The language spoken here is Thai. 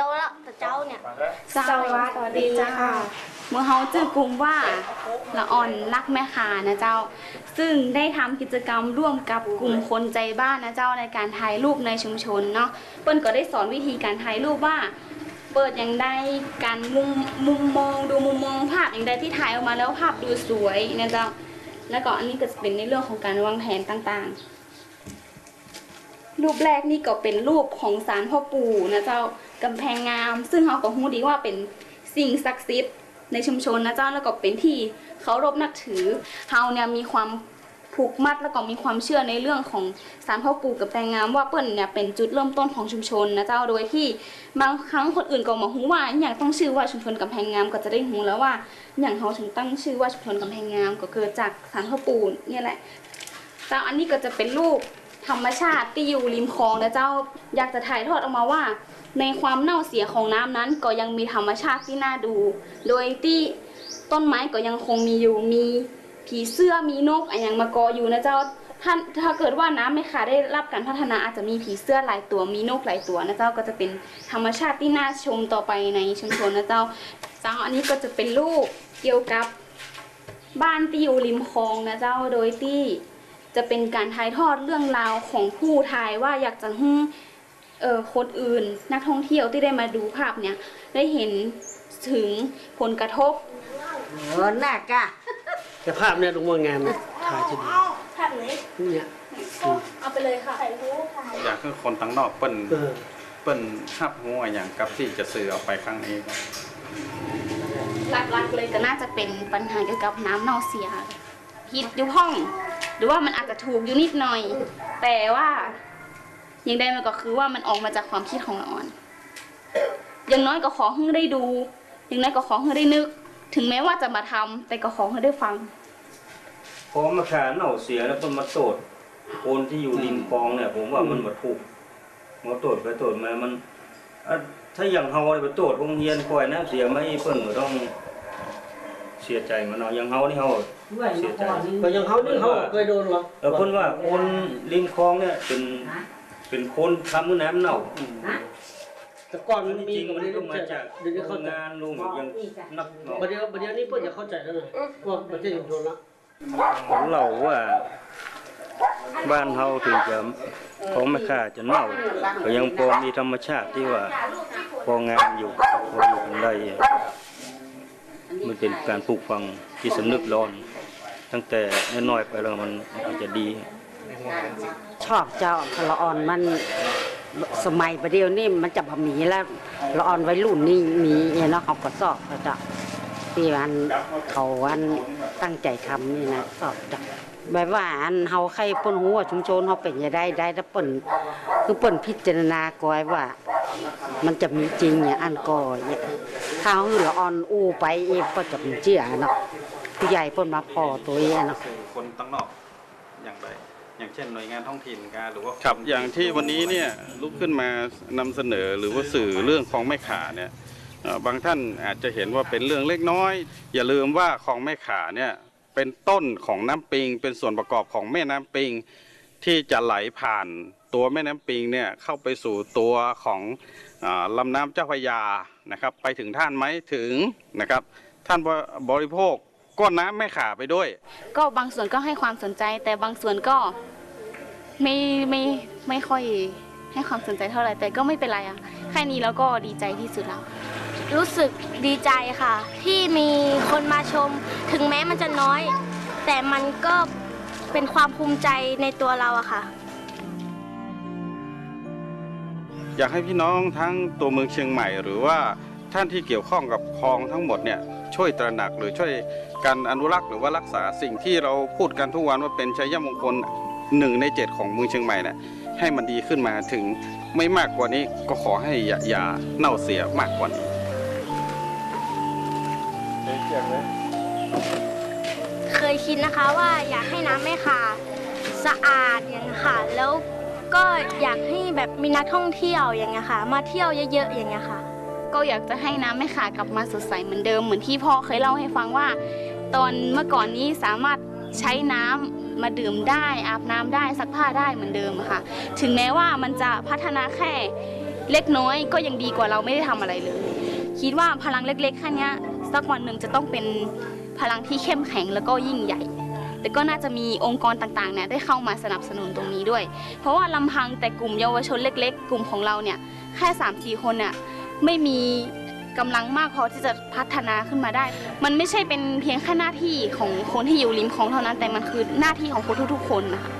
ยวแล้วแต่เจ้าเนี่ยสวัสดีเจ้าเมื่อเฮาเจอกลุ่มว่าละอ่อนรักแม่คานะเจ้า ซึ่งได้ทำกิจกรรมร่วมกับกลุ่มคนใจบ้านนะเจ้าในการถ่ายรูปในชุมชนเนาะเปิ้นก็ได้สอนวิธีการถ่ายรูปว่า เปิดอย่างใดการมุมมุมมองดูมุมมองภาพอย่างใดที่ถ่ายออกมาแล้วภาพดูสวยนะเจ้าแล้วก็อันนี้ก็จะเป็นในเรื่องของการวางแผนต่างๆ รูปแรกนี่ก็เป็นรูปของศาลพ่อปู่นะเจ้า กำแพงงาม ซึ่งเราก็รู้ดีว่าเป็นสิ่งศักดิ์สิทธิ์ในชุมชนนะเจ้าแล้วก็เป็นที่เคารพนับถือเฮาเนี่ยมีความผูกมัดแล้วก็มีความเชื่อในเรื่องของศาลพ่อปู่กับแปลงงามว่าเปิ้นเนี่ยเป็นจุดเริ่มต้นของชุมชนนะเจ้าโดยที่บางครั้งคนอื่นก็มาหูว่าอย่างต้องชื่อว่าชุมชนกำแพงงามก็จะได้หูแล้วว่า อย่างเขาถึงตั้งชื่อว่าชุมชนกำแพงงามก็เกิดจากศาลพ่อปู่เนี่ยแหละเจ้าอันนี้ก็จะเป็นรูป ธรรมชาติที่อยู่ริมคลองนะเจ้า อยากจะถ่ายทอดออกมาว่า ในความเน่าเสียของน้ำนั้น ก็ยังมีธรรมชาติที่น่าดู โดยที่ต้นไม้ก็ยังคงมีอยู่มีผีเสื้อมีนกอะไรอย่างมาเกออยู่นะเจ้าถ้าถ้าเกิดว่าน้ำไม่ขาดได้รับการพัฒนาอาจจะมีผีเสื้อหลายตัวมีนกหลายตัวนะเจ้าก็จะเป็นธรรมชาติที่น่าชมต่อไปในชุมชนนะเจ้าเจ้าอันนี้ก็จะเป็นรูปเกี่ยวกับบ้านที่อยู่ริมคลองนะเจ้าโดยที่ จะเป็นการถ่ายทอดเรื่องราวของผู้ถ่ายว่าอยากจะให้เอ่อคนอื่น นักท่องเที่ยวที่ได้มาดูภาพเนี่ย ได้เห็นถึงผลกระทบเออหน้ากะแต่ภาพเนี่ยลงมางามนะถ่ายจะดีภาพไหนเนี่ยเอาไปเลยค่ะถ่ายรูปถ่ายอยากให้คนทั้งนอกเปิ้นเออเปิ้นทับหัวอย่างกับที่จะสื่อออกไปครั้งนี้ครับหลักๆเลยก็น่าจะเป็นปัญหาเกี่ยวกับน้ำเน่าเสียพิษอยู่ห้อง หรือว่ามันอาจจะถูกอยู่นิดหน่อย แต่ว่าอย่างใดมันก็คือว่ามันออกมาจากความคิดของละอ่อน อย่างน้อยก็ขอให้ได้ดู อย่างน้อยก็ขอให้ได้นึก ถึงแม้ว่าจะมาทำแต่ก็ขอให้ได้ฟังพอมาขาเน่าเสียแล้วก็มาโตดคนที่อยู่ริมคลองเนี่ย ผมว่ามันมาถูกมาโตดไปโตดมามันถ้าอย่างเฮาไปโตดโรงเรียนคอยน้ำเสียไม่เพิ่นก็ต้อง สียใจมันเนาะอย่างเฮานี่เฮาเสียใจก็ยังเขานี่เขาเคยโดนหรอกเออเพิ่นว่าคนริมคลองเนี่ยเป็นเป็นคนทำมื้อน้ำเน่าแต่ก่อนอัมันนนี้มีจริงกับมัมันนก็นี้มาจากเดี๋ยวนี้โรเข้างใจงานลุงยังนักเนาะประเดี๋ยวประเดี๋ยวนี้เพิ่นจะเข้าใจแล้วนะว่าประเทศชุมชนละของเราว่า บ้านเฮาถึงจะของแม่ค้าจะเน่าก็ยังพอมีธรรมชาติที่ว่าพองามอยู่พออยู่กันได้ มันเป็นการปลูกฝังที่สำนึกร้อน ตั้งแต่น้อยๆไปแล้วมันอาจจะดี ชอบเจ้าละอ่อนมันสมัยประเดี๋ยวนี้มันจะบะหมีแล้วละอ่อนไว้รุ่นนี่มีเนาะเขาก็สอบเขาจะที่อันเขาอันตั้งใจทำนี่นะสอบจ้ะแบบว่าอันเฮาใครปนหัวชุมชนเฮาเป็นจะได้ได้แล้วปนคือปนพิจารณาก่อยว่า มันจะมีจริงอย่างอันก่อย ถ้าเฮาละอ่อนอู้ไปเองก็จะเป็นเจียเนาะผู้ใหญ่เปิ้นมาพอตัวเองเนาะคนทั้งนอกอย่างไรอย่างเช่นหน่วยงานท้องถิ่นการหรือว่าครับอย่างที่วันนี้เนี่ยลุกขึ้นมานำเสนอหรือว่าสื่อเรื่องของแม่ขาเนี่ยบางท่านอาจจะเห็นว่าเป็นเรื่องเล็กน้อย อย่าลืมว่าของแม่ขาเนี่ยเป็นต้นของน้ำปิง เป็นส่วนประกอบของแม่น้ำปิงที่จะไหลผ่าน ตัวแม่น้ำปิงเนี่ยเข้าไปสู่ตัวของอาลำน้ำเจ้าพระยานะครับ ไปถึงท่านไหมถึงนะครับ ท่านบริโภคก้นน้ำแม่ขาไปด้วย ก็บางส่วนก็ให้ความสนใจ แต่บางส่วนก็ไม่ไม่ไม่ค่อยให้ความสนใจเท่าไหร่แต่ก็ไม่เป็นไรอะแค่นี้แล้วก็ดีใจที่สุดแล้วรู้สึกดีใจค่ะ ที่มีคนมาชมถึงแม้มันจะน้อย แต่มันก็เป็นความภูมิใจในตัวเราอะค่ะ อยากให้พี่น้องทั้งตัวเมืองเชียงใหม่ หรือว่าท่านที่เกี่ยวข้องกับคลองทั้งหมดเนี่ยช่วยตระหนักหรือช่วยการอนุรักษ์หรือว่ารักษาสิ่งที่เราพูดกันทุกวันว่าเป็นชัยมงคลหนึ่งในเจ็ดของเมืองเชียงใหม่เนี่ยให้มันดีขึ้นมาถึงไม่มากกว่านี้ก็ขอให้อย่าอย่าเน่าเสียมากกว่านี้เคยคิดนะคะว่าอยากให้น้ำแม่ขาสะอาดอย่างเงี้ยค่ะแล้ว ก็อยากให้แบบมีนักท่องเที่ยวอย่างเงี้ยค่ะ มาเที่ยวเยอะๆอย่างเงี้ยค่ะ ก็อยากจะให้น้ำแม่ขากลับมาสดใสเหมือนเดิมเหมือนที่พ่อเคยเล่าให้ฟังว่า ตอนเมื่อก่อนนี้สามารถใช้น้ำมาดื่มได้อาบน้ำได้ซักผ้าได้เหมือนเดิมค่ะ ถึงแม้ว่ามันจะพัฒนาแค่เล็กน้อยก็ยังดีกว่าเราไม่ได้ทำอะไรเลย คิดว่าพลังเล็กๆแค่นี้สักวันหนึ่งจะต้องเป็นพลังที่เข้มแข็งแล้วก็ยิ่งใหญ่ แต่ก็น่าจะมีองค์กรต่างๆเนี่ยได้เข้ามาสนับสนุนตรงนี้ด้วย เพราะว่าลำพังแต่กลุ่มเยาวชนเล็ก ๆ กลุ่มของเราเนี่ยแค่3ามสี่คนเนี่ยไม่มีกำลังมากพอที่จะพัฒนาขึ้นมาได้ มันไม่ใช่เป็นเพียงแค่หน้าที่ของคนที่อยู่ริมคลองเท่านั้น แต่มันคือหน้าที่ของคนทุกๆ คนนะคะ